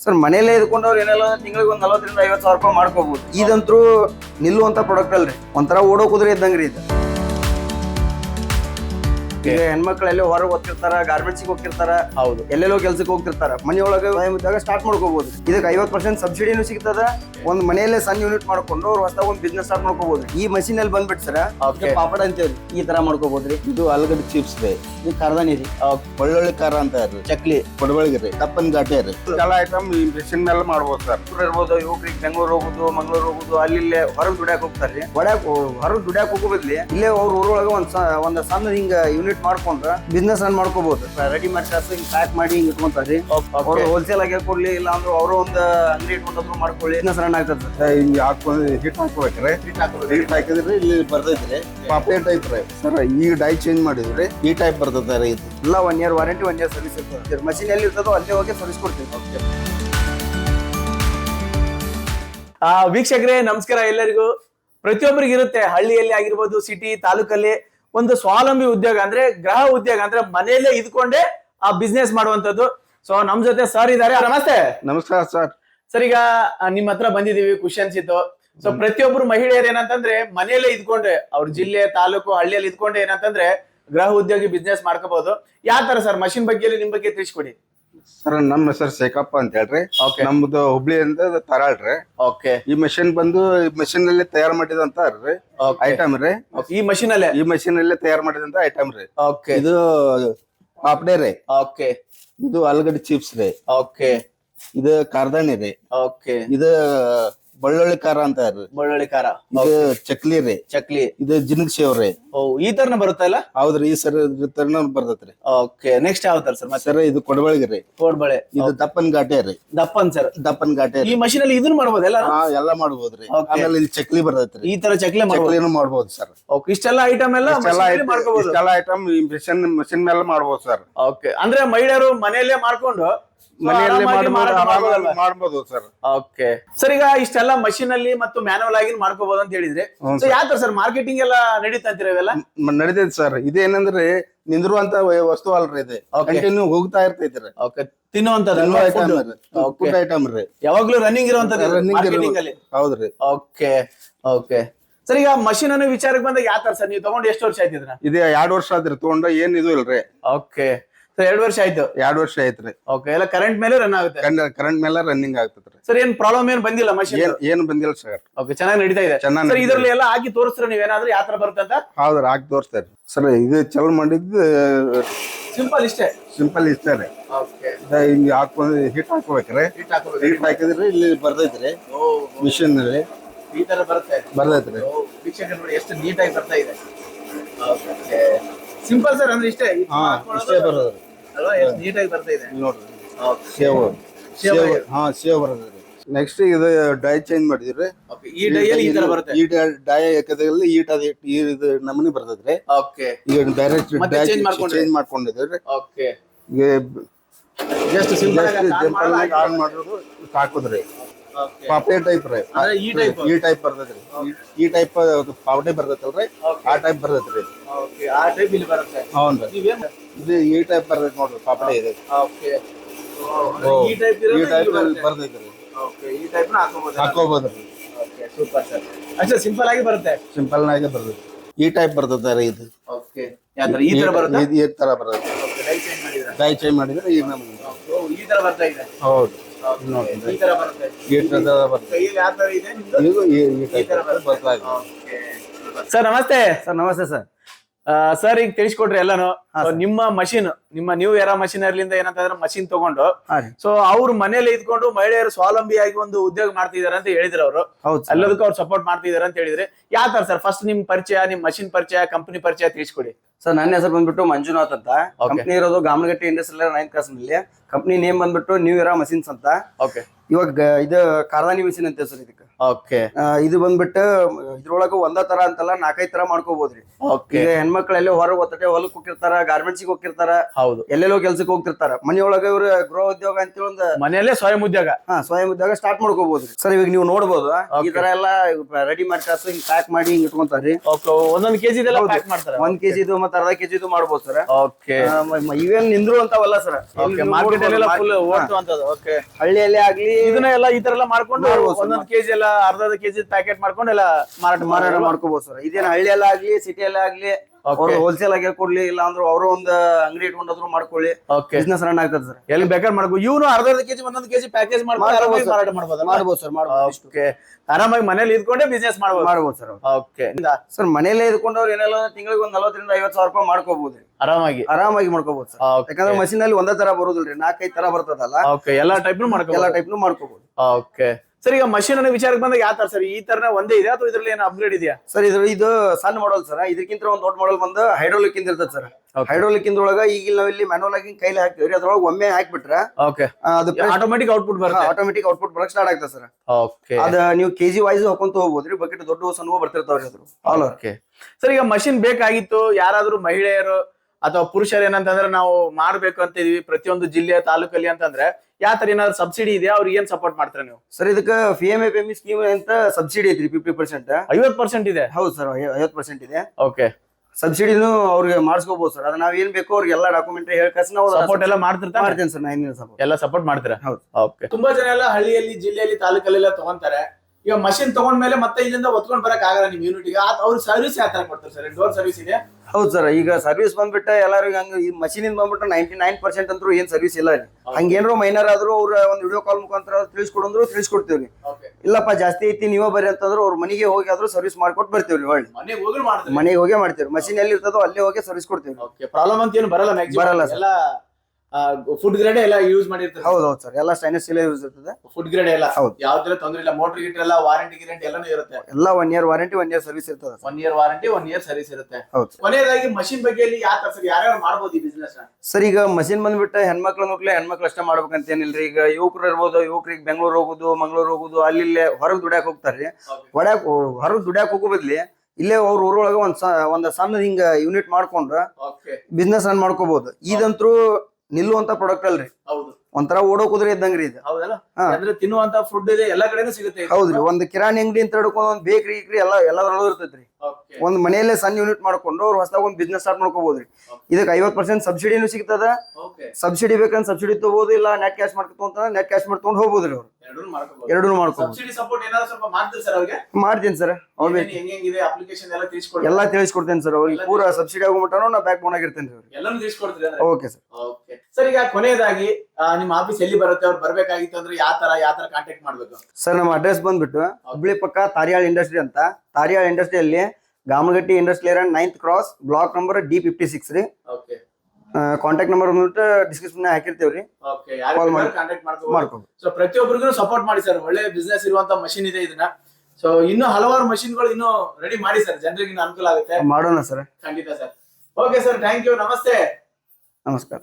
Sir ಮನೇಲೆ ಇದ್ಕೊಂಡವ್ರು ಏನೆಲ್ಲ ತಿಂಗಳಿಗೆ ಒಂದು ನಲವತ್ತರಿಂದ ಐವತ್ತು ಸಾವಿರ ರೂಪಾಯಿ ಮಾಡ್ಕೋಬಹುದು ಇದಂತೂ ನಿಲ್ಲುವಂತ ಪ್ರಾಡಕ್ಟ್ ಅಲ್ರಿ. ಒಂಥರ ಓಡೋ ಕುದುರೆ ಇದ್ದಂಗ್ರಿ ಇದು. ಈಗ ಹೆಣ್ಮಕ್ಳೆಲ್ಲ ಹೊರಗೆ ಹೋಗ್ತಿರ್ತಾರ ಗಾರ್ಮೆಂಟ್ಸ್ ಹೋಗ್ತಿರ್ತಾರ ಹೌದು. ಎಲ್ಲೆಲ್ಲೋ ಕೆಲ್ಸಕ್ಕೆ ಹೋಗ್ತಿರ್ತಾರ. ಮನೆಯೊಳಗೆ ಇದ್ದಾಗ ಸ್ಟಾರ್ಟ್ ಮಾಡ್ಕೋಬಹುದು ಇದಕ್ಕೆ ಐವತ್ ಪರ್ಸೆಂಟ್ ಸಬ್ಸಿಡಿನೂ ಸಿಗ್ತದ? ಒಂದ್ ಮನೆಯಲ್ಲೇ ಸಣ್ಣ ಯೂನಿಟ್ ಮಾಡ್ಕೊಂಡು ಅವ್ರ ಹೊಸದಾಗ ಒಂದ್ ಬಿಸ್ನೆಸ್ ಸ್ಟಾರ್ಟ್ ಮಾಡ್ಕೋಬಹುದು ಈ ಮಷೀನ್ ಅಲ್ಲಿ ಬಂದ್ಬಿಟ್ಟು ಸರ್ ಪಾಪಡ ಪಾಪಡ್ ಅಂತೇಳಿ ಈ ತರ ಮಾಡ್ಕೋಬಹುದ್ರಿ ಇದು ಆಲೂಗಡ್ಡೆ ಚಿಪ್ಸ್ ರೀ. ಇದು ಕಾರ್ದಾನಿ ರೀ. ಒಳ್ಳೊಳ್ಳೆ ಖಾರ ಅಂತ ರೀ ಚಕ್ಲಿ ಕೊಡಬಳಿಗೆ ರೀ. ಕಪ್ಪನ್ ಘಾಟೆ ರೀ. ಎಲ್ಲ ಐಟಮ್ ಈ ಮಿಷಿನ್ ಮೇಲೆ ಮಾಡ್ಬೋದು ಸರ್. ಇರ್ಬೋದು ಯುವಕರಿಗೆ ಬೆಂಗಳೂರು ಹೋಗುದು ಮಂಗಳೂರು ಹೋಗುದು ಅಲ್ಲಿ ಇಲ್ಲೇ ಹೊರಗೆ ದುಡ್ಯಾಕ್ ಹೋಗ್ತಾರ್ರಿ. ಹೊಡ್ಯಾಕ್ ಹೊರಗೆ ದುಡ್ಯಾಕ್ ಹೋಗೋ ಬದ್ಲಿ ಇಲ್ಲೇ ಅವ್ರ ಊರೊಳಗೆ ಒಂದ್ ಸ- ಒಂದ್ ಸಣ್ಣ ಹಿಂಗ ಯೂನಿಟ್ ಮಾಡ್ಕೊಂಡ್ರ ಬಿಸ್ನೆಸ್ ಅನ್ ಮಾಡ್ಕೋಬಹುದು ರೆಡಿ ಮಾಡಿ ಹಿಂಗ್ ಪ್ಯಾಕ್ ಮಾಡಿ ಹಿಂಗ್ ಇಟ್ಕೊಂತಾರೆ. ಅವ್ರು ಹೋಲ್ಸೇಲ್ ಆಗಿ ಕೊಡ್ಲಿ ಇಲ್ಲ ಅಂದ್ರೆ ಅವರು ಒಂದು ಅಂಗಡಿ ಇಟ್ಕೊಂಡ್ರು ಮಾಡ್ಕೊಳ್ಳಿ. ಬಿಸ್ನೆಸ್ ರನ್ ಆಗ್ತದೆ ಹಿಂಗ್ ಹಾಕೊಂಡು ಹಿಟ್ ಹಾಕ್ಬೇಕ್ರಿ? ಹಿಟ್ ಹಾಕಿದ್ರೆ ಇಲ್ಲಿ ಬರ್ತೈತ್ರಿ ಪಾಪೆ ಟೈಪ್ ರೀ. ಸರ್ ಈಗ ಡೈ ಚೇಂಜ್ ಮಾಡಿದ್ರೆ ಈ ಟೈಪ್ ಬರ್ತದೆ ಇದು. ಇಲ್ಲ one year warranty one year service ಇರ್ತದೆ. ಮಷಿನ್ ಎಲ್ಲಿ ಇರ್ತದೋ ಅಲ್ಲೇ ಹೋಗಿ ಸರ್ವಿಸ್ ಕೊಡ್ತೀವಿ. ಆ ವೀಕ್ಷಕರೇ ನಮಸ್ಕಾರ ಎಲ್ಲರಿಗೂ. ಪ್ರತಿಯೊಬ್ಬರಿಗಿರುತ್ತೆ. ಹಳ್ಳಿಯಲ್ಲಿ ಆಗಿರ್ಬೋದು ಸಿಟಿ ತಾಲೂಕಲ್ಲಿ ಒಂದು ಸ್ವಾವಲಂಬಿ ಉದ್ಯೋಗ ಅಂದ್ರೆ ಗೃಹ ಉದ್ಯೋಗ ಅಂದ್ರೆ ಮನೆಯಲ್ಲೇ ಇದ್ಕೊಂಡೆ ಆ ಬಿಸ್ನೆಸ್ ಮಾಡುವಂತದ್ದು ಸೊ ನಮ್ ಜೊತೆ ಸರ್ ಇದಾರೆ ನಮಸ್ತೆ. ನಮಸ್ಕಾರ ಸರ್ ಸರ್ ಈಗ ನಿಮ್ ಹತ್ರ ಬಂದಿದೀವಿ ಖುಷಿ ಅನ್ಸಿತ್ತು ಸೊ ಪ್ರತಿಯೊಬ್ರು ಮಹಿಳೆಯರು ಏನಂತಂದ್ರೆ ಮನೆಯಲ್ಲೇ ಇದ್ಕೊಂಡ್ರೆ ಅವ್ರ ಜಿಲ್ಲೆ ತಾಲೂಕು ಹಳ್ಳಿಯಲ್ಲಿ ಇದ್ಕೊಂಡೆ ಏನಂತಂದ್ರೆ ಗೃಹ ಉದ್ಯೋಗಿ ಬಿಸ್ನೆಸ್ ಮಾಡ್ಕೋಬಹುದು. ಯಾವ ತರ ಸರ್ ಮಷಿನ್ ಬಗ್ಗೆ ನಿಮ್ ಬಗ್ಗೆ ತಿಳಿಸ್ಕೊಡಿ. ಸರ್ ನಮ್ಮ ಹೆಸರು ಶೇಖಪ್ಪ ಅಂತ ಹೇಳ್ರಿ. Okay. ನಮ್ದು ಹುಬ್ಳಿಯಿಂದ ತರಾಳ್ರಿ. ಓಕೆ ಈ ಮೆಷಿನ್ ಬಂದು ಈ ಮಷಿನ್ ಅಲ್ಲಿ ತಯಾರು ಮಾಡಿದಂತ ರೀ. ಐಟಮ್ ರೀ. ಈ ಮೆಷಿನ್ ಅಲ್ಲೇ? ಈ ಮಷಿನ್ ಅಲ್ಲೇ ತಯಾರು ಮಾಡಿದಂತ ಐಟಮ್ ರೀ. ಓಕೆ ಇದು ಪಾಪಡೆ ರೀ. ಓಕೆ ಇದು ಆಲೂಗಡ್ಡೆ ಚಿಪ್ಸ್ ರೀ. ಓಕೆ ಇದು ಕಾರ್ದಾಣಿ ರೀ. ಓಕೆ ಇದು ಬಳ್ಳೊಳ್ಳಿ ಖಾರ ಅಂತ ರೀ. ಬೆಳ್ಳುಳ್ಳಿ ಖಾರ ಇದು ಚಕ್ಲಿ ರೀ. ಚಕ್ಲಿ. ಇದು ಜಿನಗ್ ಸೇವ್ ರೀ. ಓ ಈ ತರನ ಬರುತ್ತಾ ಇಲ್ಲ? ಹೌದ್ರಿ ಈ ಸರ್ ತರನ ಬರ್ತೈತ್ರಿ ಓಕೆ ನೆಕ್ಸ್ಟ್ ಯಾವ ತರ ಸರ್ ಮತ್ತೆ? ಸರ್ ಇದು ಕೊಡಬಳಿಗೆ ರೀ. ಕೋಡ್ಬಳೆ. ಇದು ದಪ್ಪನ್ ಘಾಟೆ ರೀ. ದಪ್ಪನ್ ಸರ್. ದಪ್ಪನ್ ಘಾಟೆ ಈ ರೀ ಮಷೀನ್ ಅಲ್ಲಿ ಇದನ್ನ ಮಾಡ್ಬೋದಲ್ಲ ಹಾ ಎಲ್ಲಾ ಮಾಡಬಹುದು ರೀ. ಆಮೇಲೆ ಇಲ್ಲಿ ಚಕ್ಲಿ ಬರ್ತೈತ್ರಿ ಈ ತರ ಚಕ್ಲಿ ಮಾಡ್ಬೋದು. ಚಕ್ಲಿನೂ ಮಾಡ್ಬೋದು ಸರ್. ಓಕೆ ಇಷ್ಟೆಲ್ಲ ಐಟಮ್ ಎಲ್ಲ ಇಷ್ಟೆಲ್ಲ machine ಅಲ್ಲಿ ಮಾಡ್ಕೋಬಹುದು ಇಷ್ಟೆಲ್ಲ ಐಟಮ್ ಮಿಷನ್ ಮಷಿನ್ ಮೇಲೆ ಮಾಡ್ಬೋದು ಸರ್. ಓಕೆ ಅಂದ್ರೆ ಮಹಿಳೆಯರು ಮನೆಯಲ್ಲೇ ಮಾಡ್ಕೊಂಡು ಮನೆಯಲ್ಲಿ ಆರಾಮಾಗಿ ಮಾಡ್ಬೋದು ಮಾರಾಟ ಆರಾಮಾಗಿ ಮಾಡ್ಬೋದಲ್ವಾ? ಮಾಡ್ಬೋದು ಸರ್. ಓಕೆ ಸರ್ ಈಗ ಇಷ್ಟೆಲ್ಲ ಮಷೀನ್ ಅಲ್ಲಿ ಮತ್ತು ಮ್ಯಾನುವಲ್ ಆಗಿ ಮಾಡ್ಕೋಬಹುದು ಅಂತ ಹೇಳಿದ್ರೆ ಯಾತರ ಸೊ ಯಾವ ತರ ಸರ್ ಮಾರ್ಕೆಟಿಂಗ್ ಎಲ್ಲ ನಡೀತಾ ಅಂತೀರ ಇವೆಲ್ಲ? ನಡೀತೈತಿ ಸರ್. ಇದೇನಂದ್ರೆ ನಿಂದ್ರುವಂತ ವಸ್ತು ಅಲ್ರಿ ಇದು. Okay. ಕಂಟಿನ್ಯೂ ಹೋಗ್ತಾ ಇರ್ತೈತಿ ಓಕೆ ತಿನ್ನುವಂತದ್ದು ಐಟಮ್ ರೀ. ಫುಡ್ ಐಟಮ್ ರೀ. ಯಾವಾಗ್ಲೂ ರನ್ನಿಂಗ್ ಇರುವಂತದ್ದು Running ಮಾರ್ಕೆಟಿಂಗ್ ಅಲ್ಲಿ. ಹೌದ್ರಿ. ಓಕೆ ಓಕೆ ಸರ್ ಈಗ ಮಷೀನ್ ಅನ್ನೋ ವಿಚಾರಕ್ಕೆ ಬಂದಾಗ ಯಾವ ತರ ಸರ್ ನೀವು ತಗೊಂಡು ಎಷ್ಟು ವರ್ಷ ಆಯ್ತಿದ್ರ ಇದೇ ಎರಡ್ ವರ್ಷ ಆದ್ರೆ ತಗೊಂಡ ಏನ್ ಇದು ಇಲ್ರಿ. ಓಕೆ ಎರಡು ವರ್ಷ ಆಯ್ತು. ಎರಡು ವರ್ಷ ಐತ್ರಿ ಓಕೆ ಎಲ್ಲ ಕರೆಂಟ್ ಮೇಲೆ ರನ್ ಆಗುತ್ತೆ? ಕರೆಂಟ್ ಮೇಲೆ ರನ್ನಿಂಗ್ ಆಗ್ತದ್ರಿ ಸರ್ ಏನ್ ಪ್ರಾಬ್ಲಮ್ ಏನ್ ಬಂದಿಲ್ಲ ಮಷಿನ್ ಏನು ಬಂದಿಲ್ಲ ಸರ್ ಓಕೆ ಚೆನ್ನಾಗಿ ನಡೀತಾ ಇದೆ. ಚೆನ್ನಾಗಿ ಇದರಲ್ಲಿ ಎಲ್ಲ ಹಾಕಿ ತೋರಿಸ್ತಾರೆ ನೀವೇನಾದ್ರೂ ಯಾವ ತರ ಬರುತ್ತೆ ಅಂತ? ಹೌದ್ರ ಹಾಕಿ ತೋರಿಸ್ತಾರೆ ಸರ್ ಇದು ಚಲೋ ಮಾಡಿದ್ದು ಸಿಂಪಲ್ ಇಷ್ಟೇ. ಸಿಂಪಲ್ ಇಷ್ಟೇ ರೀ. ಹಿಂಗ್ ಹಾಕೊಂಡು ಹಿಟ್ ಹಾಕ್ಬೇಕ್ರಿ ಹಿಟ್ ಹಾಕಿದ್ರಿ ಇಲ್ಲಿ ಬರ್ದೈತ್ರಿ ಮಿಷಿನ್ನಲ್ಲಿ. ಈ ತರ ಬರುತ್ತೆ? ಬರ್ತೈತ್ರಿ ಓ, ವೀಕ್ಷಕರು ಎಷ್ಟು ನೀಟಾಗಿ ಬರ್ತಾ ಇದೆ. ಸಿಂಪಲ್ ಸರ್ ಅಂದ್ರೆ ಇಷ್ಟೇ? ಹಾ ಇಷ್ಟೇ ಬರೋದ್ರಿ ಅಲ್ವಾ? ಎಷ್ಟು ನೀಟಾಗಿ ಬರ್ತಾ ಇದೆ. ಇಲ್ಲಿ ನೋಡ್ರಿ ಸೇವ್ ಸೇವ್ ಸೇವ್ ಹಾ ಸೇವ್ ಬರೋದ್ರಿ ನೆಕ್ಸ್ಟ್ ಇದು ಡೈ ಚೇಂಜ್ ಮಾಡಿದ್ರಿ Okay, ಈ ಡೈಯಲ್ಲಿ ಈ ತರ ಬರುತ್ತೆ. ಈ ಡೈ ಈ ಈಟ್ ಅದ ಇದು ನಮೂನಿ ಬರ್ತದ್ರಿ ಓಕೆ ಈಗ ಡೈರೆಕ್ಟ್ ಮತ್ತೆ ಡೈ change ಮಾಡ್ಕೊಂಡ್ರಿ? ಚೇಂಜ್ ಮಾಡ್ಕೊಂಡಿದ್ರಿ ಓಕೆ ಈಗ ಜಸ್ಟ್ ಸಿಂಪಲ್ ಆನ್ ಮಾಡೋದು ಹಾಕುದ್ರಿ ಪಾಪೆ ಟೈಪ್ ರೀ. ಈ ಟೈಪ್ ಈ ಟೈಪ್ ಬರ್ತೈತ್ರಿ. ಈ ಟೈಪ್ ಪಾವಡೆ ಬರ್ತೈತಲ್ರಿ. ಆ ಟೈಪ್ ಬರ್ತೈತ್ರಿ. ಆ ಟೈಪ್ ಇಲ್ಲಿ ಬರುತ್ತೆ. ಹೌನ್ರಿ ರೀ ಇದು ಈ ಟೈಪ್ ಬರ್ತೈತಿ ನೋಡ್ರಿ ಪಾಪಡೆ ಇದೆ. ಈ ಟೈಪ್ ಬರ್ತೈತ್ರಿ. ಈ ಟೈಪ್ ಹಾಕೋಬೋದ್ರಿ ಸೂಪರ್ ಸರ್ ಅಷ್ಟೇ ಸಿಂಪಲ್ ಆಗಿ ಬರುತ್ತೆ. ಸಿಂಪಲ್ ಆಗಿ ಬರ್ತೈತಿ. ಈ ಟೈಪ್ ಬರ್ತೈತೆ ಇದು. ಓಕೆ ಈ ತರ ಬರುತ್ತೆ? ಈ- ತರ ಬರ್ತೈತಿ. ಡೈ ಚೇಂಜ್ ಮಾಡಿದ್ರೆ ಈಗ ನಮ್ಗೆ ಈ ತರ ಬರ್ತಾ ಇದೆ. ಹೌದು. ಈ ತರ ಬರುತ್ತೆ. ಈ ತರ ಬರ್ತೈತಿ. ಕೈಯಲ್ಲಿ ಯಾವ ಇದೆ ಇದು ಈ ಸರ್ ನಮಸ್ತೆ. ಸರ್ ನಮಸ್ತೆ ಸರ್. ಸರ್ ಈಗ ತಿಳಿಸ್ಕೊಡ್ರಿ ಎಲ್ಲಾನು. ನಿಮ್ಮ ಮಷಿನ್ ನಿಮ್ಮ ನ್ಯೂ ಎರಾ ಮಷಿನರ್ಲಿಂದ ಏನಂತಂದ್ರೆ ಮಷಿನ್ ತಗೊಂಡು ಸೊ ಅವ್ರ ಮನೇಲಿ ಇದ್ಕೊಂಡು ಮಹಿಳೆಯರು ಸ್ವಾವಲಂಬಿಯಾಗಿ ಒಂದು ಉದ್ಯೋಗ ಮಾಡ್ತಿದಾರೆ ಅಂತ ಹೇಳಿದ್ರು ಅವರು. ಎಲ್ಲದಕ್ಕೂ ಅವ್ರು ಸಪೋರ್ಟ್ ಮಾಡ್ತಿದಾರೆ ಅಂತ ಹೇಳಿದ್ರೆ. ಯಾವ ತರ ಸರ್ ಫಸ್ಟ್ ನಿಮ್ ಪರಿಚಯ ನಿಮ್ ಮಷಿನ್ ಪರಿಚಯ ಕಂಪನಿ ಪರಿಚಯ ತಿಳಿಸ್ಕೊಡಿ. ಸರ್ ನನ್ನ ಹೆಸರು ಬಂದ್ಬಿಟ್ಟು ಮಂಜುನಾಥ್ ಅಂತ. ಕಂಪನಿ ಕಂಪ್ನಿ ಇರೋದು ಗಾಮನಗಟ್ಟಿ ಇಂಡಸ್ಟ್ರಿಯಲ್ ನೈನ್ ಕ್ಲಾಸ್ನಲ್ಲಿ ಕಂಪ್ನಿ ನೇಮ್ ಬಂದ್ಬಿಟ್ಟು ನ್ಯೂ ಎರಾ ಮಷಿನ್ಸ್ ಅಂತ. ಓಕೆ ಇವಾಗ ಇದು ಕಾರ್ದಾನಿ ಮಿಷಿನ್ ಅಂತ ಸರ್ ಇದಕ್ಕೆ. ಓಕೆ ಇದು ಬಂದ್ಬಿಟ್ಟು ಇದ್ರೊಳಗ ಒಂದ ತರ ಅಂತಲ್ಲ ನಾಲ್ಕೈದು ತರ ಮಾಡ್ಕೋಬಹುದ್ರಿ ಓಕೆ ಈಗ ಹೆಣ್ಮಕ್ಳೆಲ್ಲ ಹೊರ ಹೋಗ್ತಾರೆ ಹೊಲಕ್ ಹೋಗಿರ್ತಾರ ಗಾರ್ಮೆಂಟ್ಸ್ ಹೋಗಿರ್ತಾರ ಹೌದು. ಎಲ್ಲೆಲ್ಲೋ ಕೆಲ್ಸಕ್ಕೆ ಹೋಗ್ತಿರ್ತಾರ. ಮನೆಯೊಳಗ ಇವ್ರ ಗೃಹ ಉದ್ಯೋಗ ಅಂತ ಒಂದು ಮನೆಯಲ್ಲೇ ಸ್ವಯಂ ಉದ್ಯೋಗ. ಹಾ ಸ್ವಯಂ ಉದ್ಯೋಗ ಸ್ಟಾರ್ಟ್ ಮಾಡ್ಕೋಬಹುದು ಸರ್ ಇವಾಗ ನೀವು ನೋಡ್ಬೋದು ಈ ತರ ಎಲ್ಲ ರೆಡಿ ಮಾಡಿ ಹಿಂಗ್ ಪ್ಯಾಕ್ ಮಾಡಿ ಹಿಂಗ್ ಇಟ್ಕೊಂತಾರ್ರಿ. ಒಂದೊಂದ್ ಕೆಜಿ ಪ್ಯಾಕ್ ಮಾಡ್ತಾರೆ. ಒಂದ್ ಕೆಜಿ ಇದು ಮತ್ತೆ ಅರ್ಧ ಕೆಜಿ ಇದು ಮಾಡ್ಬೋದು ಸರ್. ಓಕೆ ಇವೇನ್ ನಿಂದ್ರು ಅಂತಾವಲ್ಲ ಸರ್. ಮಾರ್ಕೆಟ್ ಹಳ್ಳಿಯಲ್ಲೇ ಆಗ್ಲಿ ಇದನ್ನ ಎಲ್ಲ ಈ ತರ ಎಲ್ಲ ಮಾಡ್ಕೊಂಡು. ಒಂದೊಂದು ಕೆಜಿ ಎಲ್ಲ ಅರ್ಧ ಕೆಜಿ ಪ್ಯಾಕೆಟ್ ಮಾಡ್ಕೊಂಡು ಎಲ್ಲ ಮಾರಾಟ ಮಾರಾಟ ಮಾಡ್ಕೋಬಹುದು ಸರ್ ಇದೇನ್ ಹಳ್ಳಿಯಲ್ಲಾಗ್ಲಿ ಸಿಟಿಯಲ್ಲಾಗ್ಲಿ ಅವ್ರು ಹೋಲ್ಸೇಲ್ ಆಗಿ ಕೊಡ್ಲಿ ಇಲ್ಲ ಅಂದ್ರೆ ಅವರು ಒಂದು ಅಂಗಡಿ ಇಟ್ಕೊಂಡಾದ್ರು ಮಾಡ್ಕೊಳ್ಳಿ. ಬಿಸ್ನೆಸ್ ರನ್ ಆಗ್ತದೆ ಸರ್ ಎಲ್ಲಿ ಬೇಕಾದ್ರೆ ಮಾಡ್ಬೋದು. ಇವನು ಅರ್ಧ ಅರ್ಧ ಕೆಜಿ ಒಂದೊಂದು ಕೆಜಿ ಪ್ಯಾಕೇಜ್ ಮಾಡ್ಬೋದು. ಮಾರಾಟ ಮಾಡ್ಬೋದು ಸರ್ ಮಾಡ್ಬೋದು ಆರಾಮಾಗಿ ಮನೇಲಿ ಇದ್ಕೊಂಡೆ ಬಿಸ್ನೆಸ್ ಮಾಡ್ಬೋದು. ಮಾಡ್ಬೋದು ಸರ್ ಓಕೆ ಸರ್ ಮನೇಲೆ ಇದ್ಕೊಂಡವ್ರು ಏನೆಲ್ಲ ತಿಂಗಳಿಗೆ ಒಂದ್ ನಲವತ್ತರಿಂದ ಐವತ್ತು ಸಾವಿರ ರೂಪಾಯಿ ಮಾಡ್ಕೋಬಹುದು ಆರಾಮಾಗಿ. ಆರಾಮಾಗಿ ಮಾಡ್ಕೋಬಹುದು ಸರ್ ಯಾಕಂದ್ರೆ ಮಷೀನ್ ಅಲ್ಲಿ ಒಂದೇ ತರ ಬರೋದಿಲ್ರಿ ನಾಲ್ಕೈದು ತರ ಬರ್ತದಲ್ಲ? ಓಕೆ ಎಲ್ಲಾ ಟೈಪ್ ಎಲ್ಲಾ ಟೈಪ್ ಮಾಡ್ಕೋಬಹುದು ಓಕೆ ಸರ್ ಈಗ ಮಷೀನ್ ಅನ್ನೋ ವಿಚಾರಕ್ಕೆ ಬಂದಾಗ ಯಾವ ತರ ಸರ್? ಈ ತರನೇ ಒಂದೇ ಇದೆ ಅಥವಾ ಇದ್ರಲ್ಲಿ ಏನು ಅಪ್ಗ್ರೇಡ್ ಇದೆಯಾ? ಸರ್ ಇದು ಇದು ಸಣ್ಣ ಮಾಡಲ್ ಸರ್. ಇದಕ್ಕಿಂತ ಒಂದು ದೊಡ್ಡ ಮಾಡಲ್ ಬಂದು ಹೈಡ್ರೋಲಿಕ್ ಇಂದ ಇರ್ತದೆ ಸರ್. ಹೈಡ್ರೋಲಿಕ್ ಇಂದ ಒಳಗ ಈಗ ನಾವು ಇಲ್ಲಿ ಮ್ಯಾನುವಲ್ ಆಗಿ ಕೈಲಿ ಹಾಕ್ತೀವಿ ಅದ್ರೊಳಗೆ ಒಮ್ಮೆ ಹಾಕ್ಬಿಟ್ರೆ ಓಕೆ ಅದು ಆಟೋಮೆಟಿಕ್ ಔಟ್ಪುಟ್ ಬರುತ್ತೆ. ಆಟೋಮೆಟಿಕ್ ಔಟ್ಪುಟ್ ಬರಕ್ ಸ್ಟಾರ್ಟ್ ಆಗ್ತದೆ ಸರ್. ಓಕೆ ಅದ ನೀವು ಕೆಜಿ ವೈಸ್ ಹಾಕೊಂತ ಹೋಗ್ಬೋದ್ರಿ ಬಕೆಟ್ ದೊಡ್ಡ ಸಣ್ಣ ಬರ್ತಿರ್ತಾವ್ರಿ ಅದ್ರ ಓಕೆ ಸರ್ ಈಗ ಮಷಿನ್ ಬೇಕಾಗಿತ್ತು ಯಾರಾದ್ರೂ ಮಹಿಳೆಯರು ಅಥವಾ ಪುರುಷರು ಏನಂತಂದ್ರೆ ನಾವು ಮಾಡ್ಬೇಕು ಅಂತ ಇದೀವಿ ಪ್ರತಿಯೊಂದು ಜಿಲ್ಲೆ ತಾಲೂಕಲ್ಲಿ ಅಂತಂದ್ರೆ ಯಾವ ತರ ಏನಾದ್ರು ಸಬ್ಸಿಡಿ ಇದೆಯಾ? ಅವ್ರಿಗೆ ಏನ್ ಸಪೋರ್ಟ್ ಮಾಡ್ತಾರೆ ನೀವು? ಸರ್ ಇದಕ್ಕೆ P M A P M scheme ಅಂತ ಸಬ್ಸಿಡಿ ಐತ್ರಿ ಫಿಫ್ಟಿ ಪರ್ಸೆಂಟ್ ಐವತ್ ಪರ್ಸೆಂಟ್ ಇದೆ? ಹೌದು ಸರ್ ಐವತ್ ಪರ್ಸೆಂಟ್ ಇದೆ. ಓಕೆ ಸಬ್ಸಿಡಿನೂ ಅವ್ರಿಗೆ ಮಾಡಿಸ್ಕೋಬಹುದು ಸರ್. ಅದ ನಾವ್ ಏನ್ ಬೇಕು ಅವ್ರಿಗೆ ಎಲ್ಲ ಡಾಕ್ಯುಮೆಂಟ್ ನಾವು ಸಪೋರ್ಟ್ ಎಲ್ಲ ಮಾಡ್ತಿರ್ತಾರೆ ಮಾಡ್ತೇನೆ ಸರ್ ನೈನ್ ಸಪೋರ್ಟ್ ಎಲ್ಲ ಸಪೋರ್ಟ್ ಮಾಡ್ತೀರಾ? ಹೌದು. ಓಕೆ ತುಂಬಾ ಜನ ಎಲ್ಲ ಹಳ್ಳಿಯಲ್ಲಿ ಜಿಲ್ಲೆಯಲ್ಲಿ ತಾಲೂಕಲ್ಲೆಲ್ಲ ತಗೊಂತಾರೆ. ಈಗ ಮಷಿನ್ ತಗೊಂಡ್ಮೇಲೆ ಮತ್ತೆ ಇಲ್ಲಿಂದ ಒತ್ಕೊಂಡ್ ಬರಕ್ ಆಗಲ್ಲ ನಿಮ್ ಯೂನಿಟ್ಗೆ ಅವ್ರ ಸರ್ವಿಸ್ ಯಾವ ತರ ಕೊಡ್ತಾರೆ ಸರ್ ಡೋರ್ ಸರ್ವಿಸ್ ಇದೆ? ಹೌದು ಸರ್ ಈಗ ಸರ್ವಿಸ್ ಬಂದ್ಬಿಟ್ಟು ಎಲ್ಲರಿಗೂ ಹಂಗ ಈ ಮಷೀನ್ ಬಂದ್ಬಿಟ್ಟು ನೈಂಟಿ ನೈನ್ ಪರ್ಸೆಂಟ್ ಅಂತೂ ಏನ್ ಸರ್ವಿಸ್ ಇಲ್ಲ ರೀ ಹಂಗೇನ್ರೋ ಮೈನರ್ ಆದ್ರೂ ಅವ್ರ ಒಂದು ವಿಡಿಯೋ ಕಾಲ್ ಮುಖಾಂತರ ತಿಳಿಸ್ಕೊಡಂದ್ರು ತಿಳಿಸ್ಕೊಡ್ತೀವಿ ಇಲ್ಲಪ್ಪ ಜಾಸ್ತಿ ಐತಿ ನೀವೇ ಬರ್ರಿ ಅಂತಂದ್ರೆ ಅವ್ರ ಮನೆಗೆ ಹೋಗಿ ಆದ್ರೂ ಸರ್ವಿಸ್ ಮಾಡ್ಕೊಟ್ಟು ಬರ್ತೀವಿ ರೀ ಒಳ್ಳೆ. ಮನೆಗೆ ಹೋಗಿ ಮಾಡ್ತಾರೆ ಮನೆಗೆ ಹೋಗೇ ಮಾಡ್ತೀವಿ ಮಷೀನ್ ಎಲ್ಲಿ ಇರ್ತದೋ ಅಲ್ಲೇ ಹೋಗಿ ಸರ್ವಿಸ್ ಕೊಡ್ತೀವಿ ಪ್ರಾಬ್ಲಮ್ ಅಂತ ಏನು ಬರಲ್ಲ ಬರಲ್ಲ sir. ಫುಡ್ ಗ್ರೇಡ್ ಎಲ್ಲ ಯೂಸ್ ಮಾಡಿರ್ತಾರೆ. ಹೌದು ಹೌದು ಸರ್ ಎಲ್ಲ ಸ್ಟೈನ್ಲೆಸ್ ಸ್ಟೀಲ್ ಯೂಸ್ ಇರ್ತದೆ. ಫುಡ್ ಗ್ರೇಡ್ ಎಲ್ಲ. ಹೌದು. ಯಾವ್ದೆಲ್ಲ ತೊಂದ್ರೆ ಇಲ್ಲ. ಮೋಟರ್ ಗೀಟರ್ ಎಲ್ಲ ವಾರಂಟಿ ಗಿರಂಟಿ ಎಲ್ಲಾನು ಇರುತ್ತೆ. ಎಲ್ಲ one year warranty one year service ಇರ್ತದೆ one year warranty one year service ಇರುತ್ತೆ. ಹೌದು ಕೊನೆಯದಾಗಿ ಮಷಿನ್ ಬಗ್ಗೆ ಯಾವ ತರ ಸರ್ ಯಾರ್ಯಾರು ಮಾಡ್ಬೋದು ಈ ಬಿಸ್ನೆಸ್ ಸರ್ ಈಗ ಮಷಿನ್ ಬಂದ್ಬಿಟ್ಟು ಹೆಣ್ಮಕ್ಳು ಮಕ್ಳು ಹೆಣ್ಮಕ್ಳು ಅಷ್ಟೇ ಮಾಡ್ಬೇಕಂತ ಏನಿಲ್ರಿ. ಈಗ ಯುವಕರು ಇರ್ಬೋದು ಯುವಕರಿಗೆ ಬೆಂಗಳೂರು ಹೋಗುದು ಮಂಗಳೂರು ಹೋಗುದು ಅಲ್ಲಿ ಇಲ್ಲೇ ಹೊರಗೆ ದುಡ್ಯಾಕ್ ಹೋಗ್ತಾರ್ರಿ ಒಡ್ಯಾಕ್ ಹೊರಗೆ ದುಡ್ಯಾಕ್ ಹೋಗೋ ಬದ್ಲಿ ಇಲ್ಲೇ ಅವ್ರ ಊರೊಳಗೆ ಒಂದ್ ಒಂದ್ ಸಣ್ಣ ಹಿಂಗ ಯೂನಿಟ್ ಮಾಡ್ಕೊಂಡ್ರ ಬಿಸ್ನೆಸ್ ಅನ್ ಮಾಡ್ಕೋಬಹುದು ಇದಂತ್ರು ನಿಲ್ಲುವಂತ ಪ್ರಾಡಕ್ಟ್ ಅಲ್ರಿ. ಹೌದು. ಒಂಥರ ಓಡೋ ಕುದುರೆ ಇದ್ದಂಗ್ರಿ ಇದು. ಹೌದಲ್ಲ? ಹಾ. ಅಂದ್ರೆ ತಿನ್ನುವಂತ ಫುಡ್ ಇದೆ ಎಲ್ಲಾ ಕಡೆನೂ ಸಿಗುತ್ತೆ ಇದು. ಹೌದ್ರಿ ಒಂದ್ ಕಿರಾಣಿ ಅಂಗಡಿ ಅಂತ ಹಿಡ್ಕೊಂಡು ಒಂದ್ ಬೇಕ್ರಿ ಇಕ್ರಿ ಎಲ್ಲ ಎಲ್ಲದ್ರಲ್ಲೂ ಇರ್ತೈತ್ರಿ. Okay. ಒಂದ್ ಮನೆಯಲ್ಲೇ ಸಣ್ಣ ಯೂನಿಟ್ ಮಾಡ್ಕೊಂಡು ಅವ್ರು ಹೊಸದಾಗ ಒಂದ್ ಬಿಸ್ನೆಸ್ ಸ್ಟಾರ್ಟ್ ಮಾಡ್ಕೋಬಹುದ್ರಿ ಇದಕ್ಕೆ ಐವತ್ ಪರ್ಸೆಂಟ್ ಸಬ್ಸಿಡಿನೂ ಸಿಗ್ತದ. Okay. ಸಬ್ಸಿಡಿ ಬೇಕಂದ್ರೆ ಸಬ್ಸಿಡಿ ತಗೋಬಹುದು ಇಲ್ಲ ನೆಟ್ ಕ್ಯಾಶ್ ಮಾಡ್ಕೊತ ಅಂತಂದ್ರೆ ನೆಟ್ ಕ್ಯಾಶ್ ಮಾಡ್ಕೊಂಡು ಹೋಗ್ಬೋದ್ರಿ ಅವ್ರು. ಎರಡನ್ನೂ ಮಾಡ್ಕೊಬೋದು. ಎರಡೂ ಮಾಡ್ಕೋಬಹುದು ಸಬ್ಸಿಡಿ ಸಪೋರ್ಟ್ ಏನಾದ್ರು ಸ್ವಲ್ಪ ಮಾಡ್ತೀರಿ ಸರ್ ಅವ್ರಿಗೆ? ಮಾಡ್ತೀನಿ ಸರ್ ಏನೇನ್ ಅಪ್ಲಿಕೇಶನ್ ಎಲ್ಲ ತಿಳಿಸ್ಕೊಡ್ತೀರಾ? ಎಲ್ಲಾ ತಿಳಿಸ್ಕೊಡ್ತೇನೆ ಸರ್ ಅವ್ರಿಗೆ ಪೂರಾ ಸಬ್ಸಿಡಿ ಆಗೋಮಟನು ನಾ ಬ್ಯಾಕ್ ಬೋನ್ ಆಗಿರ್ತೇನೆ ಅವ್ರಿಗೆ ಎಲ್ಲಾನು ತಿಳಿಸ್ಕೊಡ್ತೀರಿ ಅಂದ್ರೆ? ಓಕೆ ಸರ್ ಓಕೆ ಸರ್ ಈಗ ಕೊನೆಯದಾಗಿ ನಿಮ್ಮ ಆಫೀಸ್ ಎಲ್ಲಿ ಬರುತ್ತೆ? ಅವ್ರು ಬರ್ಬೇಕಾಗಿತ್ತು ಅಂದ್ರೆ ಯಾವ ತರ ಯಾವ ತರ ಕಾಂಟ್ಯಾಕ್ಟ್ ಮಾಡ್ಬೇಕು? ಸರ್ ನಮ್ಮ ಅಡ್ರೆಸ್ ಬಂದ್ಬಿಟ್ಟು ಹುಬ್ಳಿ ಪಕ್ಕ ತಾರಿಯಾಳ್ ಇಂಡಸ್ಟ್ರಿ ಅಂತ. ತಾರಿಯಾಳ್ ಇಂಡಸ್ಟ್ರಿಯಲ್ಲಿ Gamagatti industrial ninth cross block number D fifty six ರೀ. ಓಕೆ ಕಾಂಟ್ಯಾಕ್ಟ್ ನಂಬರ್ ಬಂದ್ಬಿಟ್ಟು ಡಿಸ್ಕ್ರಿಪ್ಷನ್ ಹಾಕಿರ್ತೀವಿ ರೀ. ಓಕೆ ಯಾರು Call ಮಾಡಿ. ಕಾಂಟ್ಯಾಕ್ಟ್ ಮಾಡ್ಕೋಬಹುದು ಸೊ ಪ್ರತಿಯೊಬ್ಬರಿಗೂ ಸಪೋರ್ಟ್ ಮಾಡಿ ಸರ್ ಒಳ್ಳೆ ಬಿಸ್ನೆಸ್ ಇರುವಂತ ಮಷಿನ್ ಇದೆ ಇದನ್ನ. ಸೊ ಇನ್ನು ಹಲವಾರು ಮಷಿನ್ಗಳು ಇನ್ನು ರೆಡಿ ಮಾಡಿ ಸರ್ ಜನರಿಗೆ ಅನುಕೂಲ ಆಗುತ್ತೆ. ಮಾಡೋಣ ಸರ್ ಖಂಡಿತ sir okay sir thank you ನಮಸ್ತೆ. ನಮಸ್ಕಾರ.